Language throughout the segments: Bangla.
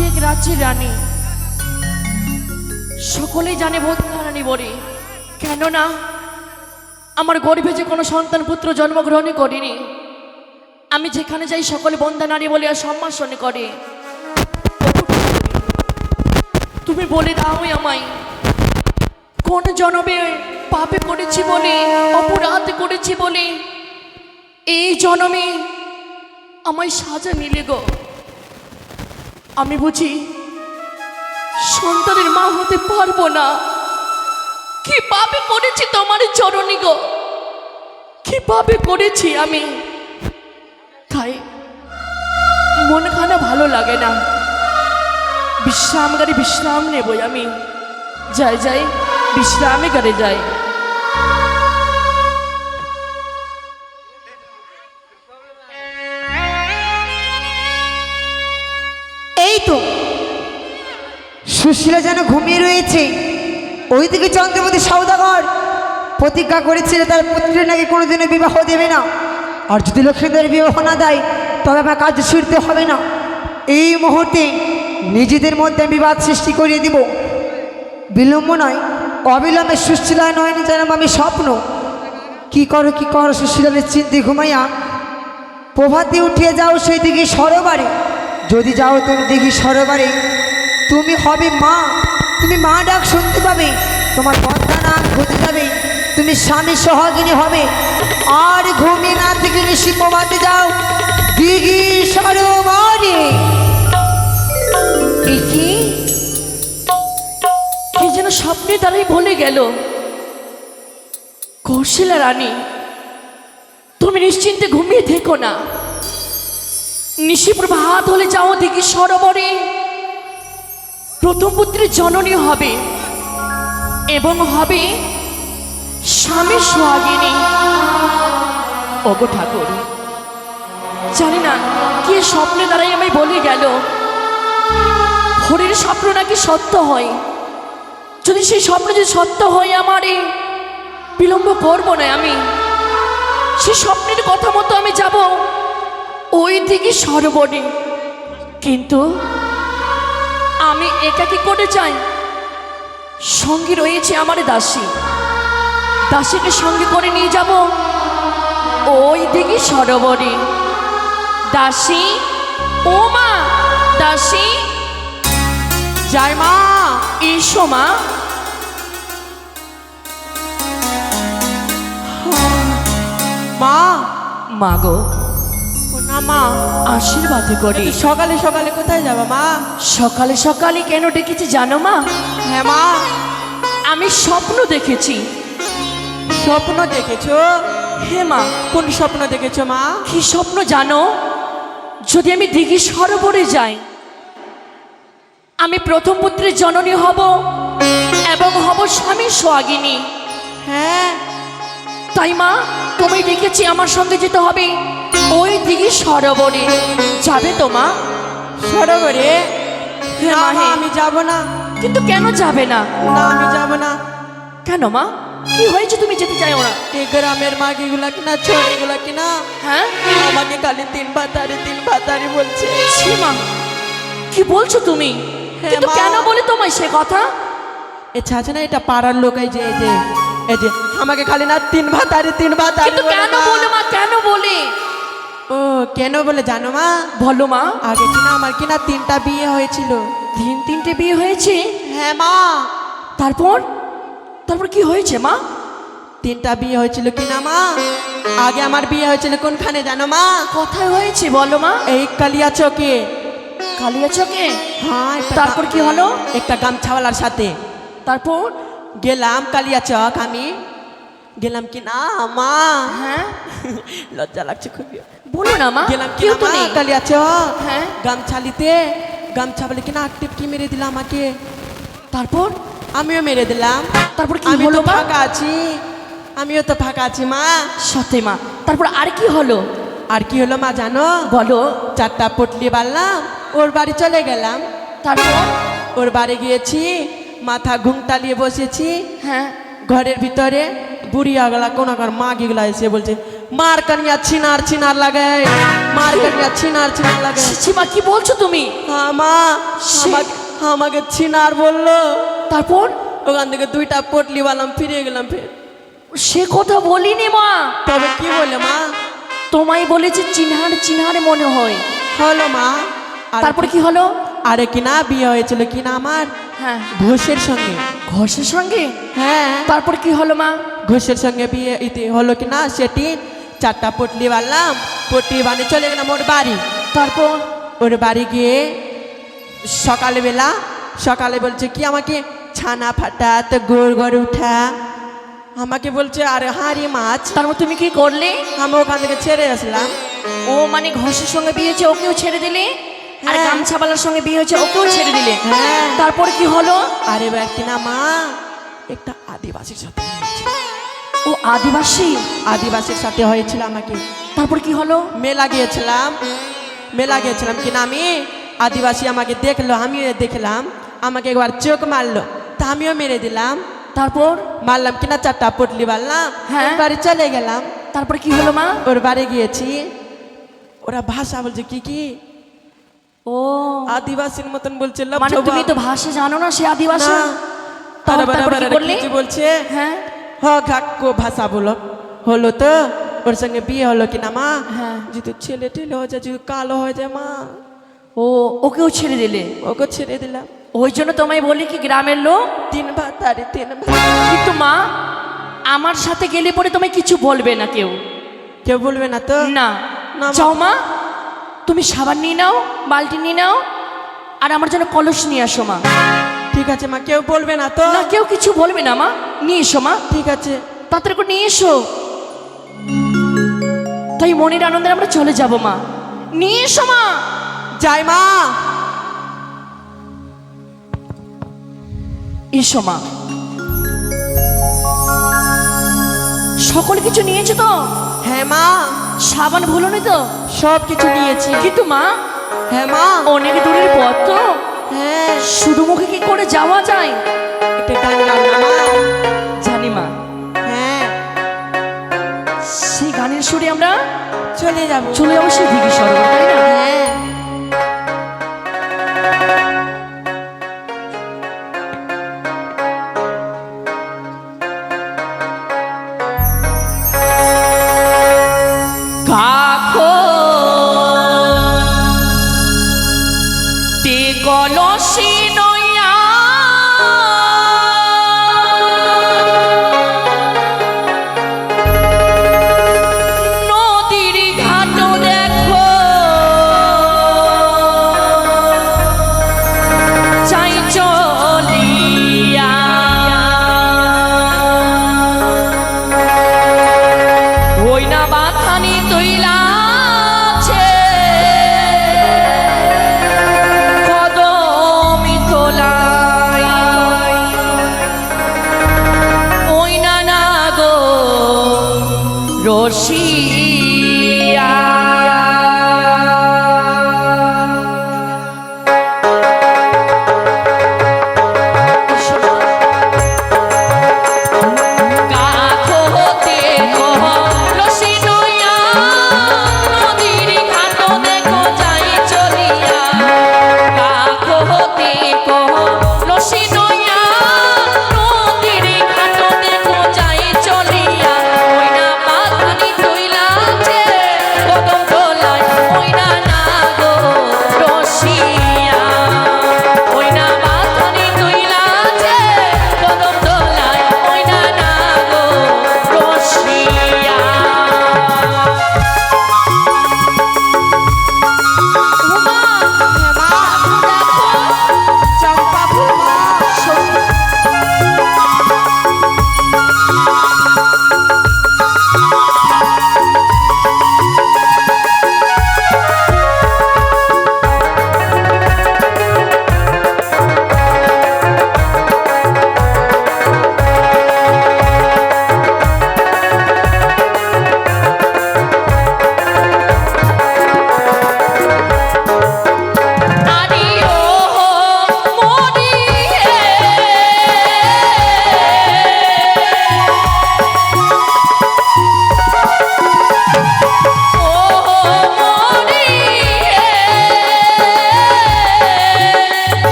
যে এক রাজ্যের রানী। সকলেই জানে রানী বলে কেননা, আমার গর্ভে যে কোনো সন্তান পুত্র জন্মগ্রহণই করিনি, আমি যেখানে যাই সকলে বন্ধা নারী বলে আর সম্ভাষণ করে। তুমি বলে দাও আমায়, কোন জনমে পাপে করেছি বলে, অপরাধ করেছি বলে, এই জনমে আমায় সাজা মিলে গো। আমি বুঝি সন্তানের মা হতে পারব না। কি পাপে করেছি তোমার চরণী গো? কি পাপে করেছি আমি? তাই মন খানা ভালো লাগে না। বিশ্রাম গাড়ি বিশ্রাম নেবই আমি। যাই যাই, বিশ্রামে গাড়ি যাই। সুশীলা যেন ঘুমিয়ে রয়েছে। ওইদিকে চন্দ্রমতী সৌদাগর প্রতিজ্ঞা করেছিল তার পুত্রের নাকি কোনোদিনও বিবাহ দেবে না। আর যদি লক্ষ্মীদের বিবাহ না দেয়, তবে আমার কাজ ছুটতে হবে না। এই মুহূর্তে নিজেদের মধ্যে বিবাদ সৃষ্টি করিয়ে দিব। বিলম্ব নয়, অবিলম্বে সুশীলা নয় না যেন আমি স্বপ্ন। কি করো কি করো সুশীলানের চিন্তে ঘুমাইয়া। প্রভাতে উঠিয়ে যাও সেই দিকে সরোবারে। যদি যাও তুমি দেখি সরোবারে তুমি হবে মা। তুমি মা ডাক শুনতে পাবে। তোমার পদ্মা নাম ঘুরতে যাবে। তুমি স্বামী সহাগিনী হবে। আর ঘুমিয়ে না থেকে প্রভাতে যাও দিঘি সরোবরে। কি যেন স্বপ্নে দ্বারাই বলে গেল। কৌশলা রানী, তুমি নিশ্চিন্তে ঘুমিয়ে থেকো না। নিশি প্রভাত হলে যাও দেখি সরোবরে। প্রথম পুত্রের জননী হবে এবং হবে স্বামী সোহাগিনী। ওগো ঠাকুর, জানি না কি স্বপ্নে দ্বারাই আমায় বলে গেল। হরির স্বপ্ন নাকি সত্য হয়? যদি সেই স্বপ্ন যদি সত্য হয় আমার এই বিলম্ব করব না আমি। সেই স্বপ্নের কথা মতো আমি যাব ওই দিকে সরবরে কিন্তু আমি এটা কি করে চাই? সঙ্গে রয়েছে আমার দাসী। দাসীকে সঙ্গে করে নিয়ে যাব? ওই দিকে সরোবরে। দাসী, ও মা, দাসী। জয় মা, এসো মা। মা মা গো। না মা। আশীর্বাদ করি। সকালে সকালে কোথায় যাব মা? সকালে সকালে কেন ডেকেছি জানো মা? হ্যাঁ মা। আমি স্বপ্ন দেখেছি। স্বপ্ন দেখেছ? হে মা কোন স্বপ্ন দেখেছ মা? কি স্বপ্ন জানো? যদি আমি দিঘি সরোবরে যাই আমি প্রথম পুত্রের জননী হব এবং হব স্বামী সোহাগিনী। হ্যাঁ। তাই মা তুমি দেখেছি আমার সঙ্গে যেতে হবে। ওই দিকে সরোবরে। যাবে তো মা? সরোবরে? না, মা, মা। আমি যাব না। কিন্তু কেন যাবে না? না আমি যাব না। কেন মা? কি হয়েছে তুমি যেতে চাইও না? এই গ্রামের মাগিগুলা কিনা ছোড়িগুলা কিনা? হ্যাঁ? আমাকে খালি তিন ভাতারি তিন ভাতারি বলছে। ছি মা কি বলছো তুমি? হ্যাঁ, কিন্তু মা। কেন বলে তোমায় সে কথা? এ ছাছে না এটা পাড়ার লোক এই যে এই যে এই যে আমাকে খালি না তিন ভাতারি তিন ভাতারি কিন্তু বলে কেন মা। বলে মা? কেন বলে? ও কেন বলে জানো মা? বলো মা। আগে কিনা আমার কিনা তিনটা বিয়ে হয়েছিল। তিন তিনটে বিয়ে হয়েছে? হ্যাঁ মা। তারপর? তারপর কি হয়েছে মা? তিনটা বিয়ে হয়েছিল কিনা মা? আগে আমার বিয়ে হয়েছিল কোনখানে জানো মা? কোথায় হয়েছে বলো মা? এই কালিয়া চকে। কালিয়া চকে? হ্যাঁ তারপর কি হলো? একটা গামছাওয়ালার সাথে। তারপর? গেলাম কালিয়া চক আমি। গেলাম কি না মা? হ্যাঁ। লজ্জা লাগছে খুবই। বলো না মা গেলাম কি কেউ তো নেই কালিয়া চক হ্যাঁ গামছালিতে গামছা বলে কিনা টিপকি মেরে দিল আমাকে তারপর আমিও মেরে দিলাম তারপর কি আমি হলো তো মা ফাঁকা আছি আমিও তো ফাঁকা আছি মা সত্যি মা তারপর আর কি হলো আর কি হলো মা জানো বলো চারটা পটলি বাড়লাম ওর বাড়ি চলে গেলাম তারপর ওর বাড়ি গিয়েছি মাথা ঘুমটালিয়ে বসেছি হ্যাঁ ঘরের ভিতরে বুড়ি আগলা কোন মা গিগুলা এসে বলছে মার কানিয়া ছিনার ছিনার লাগে। মার কানিয়া ছিনার ছিনার লাগে। সীমা কি বলছো তুমি? মা সে- আমাকে ছিনার বলল। তারপর? ওখান থেকে দুইটা পটলি বালাম ফিরে গেলাম ফের। সে কথা বলিনি মা। তবে কি বলে মা? তোমায় বলেছে চিনহার চিনহার মনে হয়। হলো মা। আর তারপরে কি হলো? আরে কিনা বিয়ে হয়েছিল কিনা আমার? হ্যাঁ। ঘোষের সঙ্গে। ঘোষের সঙ্গে? হ্যাঁ। তারপর কি হলো মা? ঘোষের সঙ্গে বিয়ে ইতি হলো কিনা সেটি চারটা পটলি বানলাম পটলি বানিয়ে চলে গেলাম ওর বাড়ি। তারপর ওর বাড়ি গিয়ে সকালবেলা সকালে বলছে কি আমাকে ছানা ফাটা তো গোড় গড়ে উঠা? আমাকে বলছে আরে হাঁড়ি মাছ। তারপর তুমি কি করলে? আমি ওখান থেকে ছেড়ে আসলাম। ও মানে ঘোষের সঙ্গে বিয়ে হয়েছে ওকেও ছেড়ে দিলে? আর হ্যাঁ। গামছাওয়ালার সঙ্গে বিয়ে হয়েছে ওকেও ছেড়ে দিলে? হ্যাঁ। তারপর কি হলো? আরে ব্যক্তি না মা। একটা আদিবাসীর সাথে। ও আদিবাসী। আদিবাসীর সাথে হয়েছিল আমাকে। তারপর কি হলো? মেলা গিয়েছিলাম। মেলা গিয়েছিলাম। কিনা আমি? আদিবাসী আমাকে দেখল আমিও দেখলাম। আমাকে একবার চোখ মারলো। তা আমিও মেরে দিলাম। তারপর? মারলাম কিনা চারটা পটলি মারলাম। হ্যাঁ। বাড়ি চলে গেলাম। তারপর কি হলো মা? ওর বাড়ি গিয়েছি। ওরা ভাষা বলছে কি কি? ও। আদিবাসীর মতন বলছে মানে তুমি তো ভাষা জানো না সে আদিবাসী। না। তারপর কি কি বলছে? হ্যাঁ। হ ভাষা বলো হলো তো ওর সঙ্গে বিয়ে হলো কি না মা হ্যাঁ। যদি ছেলে টেলে হয়ে যায় যদি কালো হয়ে যায় মা ও ওকেও ছেড়ে দিলে ওকে ছেড়ে দিলাম ওই জন্য তোমায় বলি কি গ্রামের লোক? তিন ভাত আরে তিন ভাত। কিন্তু মা আমার সাথে গেলে পরে তোমায় কিছু বলবে না কেউ। কেউ বলবে না তো? না। যাও মা তুমি সাবান নিয়ে নাও বালতি নিয়ে নাও আর আমার জন্য কলস নিয়ে আসো মা। ঠিক আছে মা। কেউ বলবে না তো? না কেউ কিছু বলবে না মা। নিয়ে এসো মা। ঠিক আছে। তাড়াতাড়ি করে নিয়ে এসো। তাই মনের আনন্দে আমরা চলে যাব মা। নিয়ে এসো মা। যাই মা। এসো মা। সকল কিছু নিয়েছো তো? হ্যাঁ মা। সাবান ভুলোনি তো? সব কিছু নিয়েছি। কিন্তু মা হ্যাঁ মা। অনেক দূরের পথ তো? হ্যাঁ শুধু মুখে কি করে যাওয়া যায়? একটা গান না জানি মা হ্যাঁ সেই গানের সুরে আমরা চলে যাব। চলে যাব সেই দিঘি সরোবর। কলসি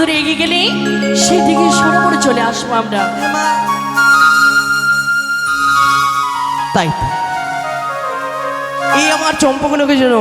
দূরে এগিয়ে গেলেই সেদিকে পড়ে চলে আসব আমরা। তাই এই আমার চম্পকনকে যেন